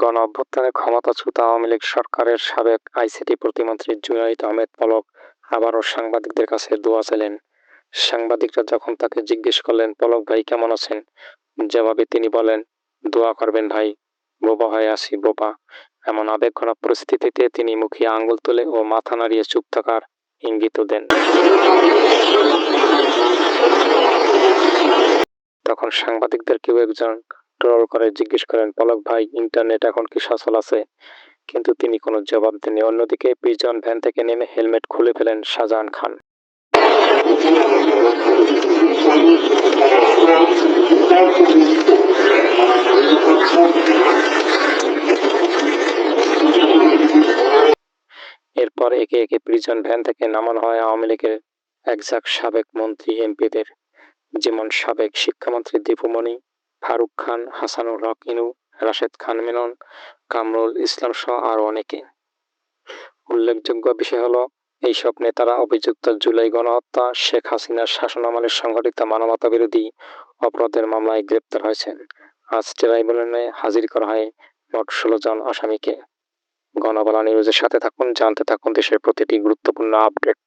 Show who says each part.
Speaker 1: গণ অভ্যুত্থানে ক্ষমতাচ্যুত আওয়ামী লীগ সরকারের সাবেক আইসিটি প্রতিমন্ত্রী জুনাইদ আহমেদ পলক আবারও সাংবাদিকদের কাছে দোয়া চাইলেন। সাংবাদিকরা যখন তাকে জিজ্ঞেস করলেন পলক ভাই, কেমন আছেন? জবাবে তিনি বলেন, দোয়া করবেন ভাই, বোবা হয়ে আসি বোবা। এমন আবেগঘন পরিস্থিতিতে তিনি মুখে আঙ্গুল তুলে ও মাথা নাড়িয়ে চুপ থাকার ইঙ্গিত দেন। তখন সাংবাদিকদের কেউ একজন ট্রল করে, জিজ্ঞেস করেন, পলক ভাই, ইন্টারনেট এখন কি সচল আছে? কিন্তু তিনি কোনো জবাব দেননি। অন্যদিকে পিজন ভ্যান থেকে নেমে হেলমেট খুলে ফেলেন শাহজাহান খান। এরপর একে একে প্রিজন ভ্যান থেকে নামানো হয় আওয়ামী লীগের একজাক সাবেক মন্ত্রী, এমপিদের। যেমন সাবেক শিক্ষামন্ত্রী দীপুমণি ফারুক খান, হাসানুর হক, ইনু, রাশেদ খান মেনন কামরুল ইসলাম সহ আরও অনেকে। উল্লেখযোগ্য বিষয় হলো, এইসব নেতারা অভিযুক্ত জুলাই গণহত্যা, শেখ হাসিনার শাসনামলে সংঘটিত মানবতা বিরোধী অপরাধের মামলায় গ্রেপ্তার হয়েছেন। আজ ট্রাইব্যুনালে হাজির করা হয় মোট ষোলো জন আসামিকে। গণবালা নিউজের সাথে থাকুন জানতে থাকুন দেশের প্রতিটি গুরুত্বপূর্ণ আপডেট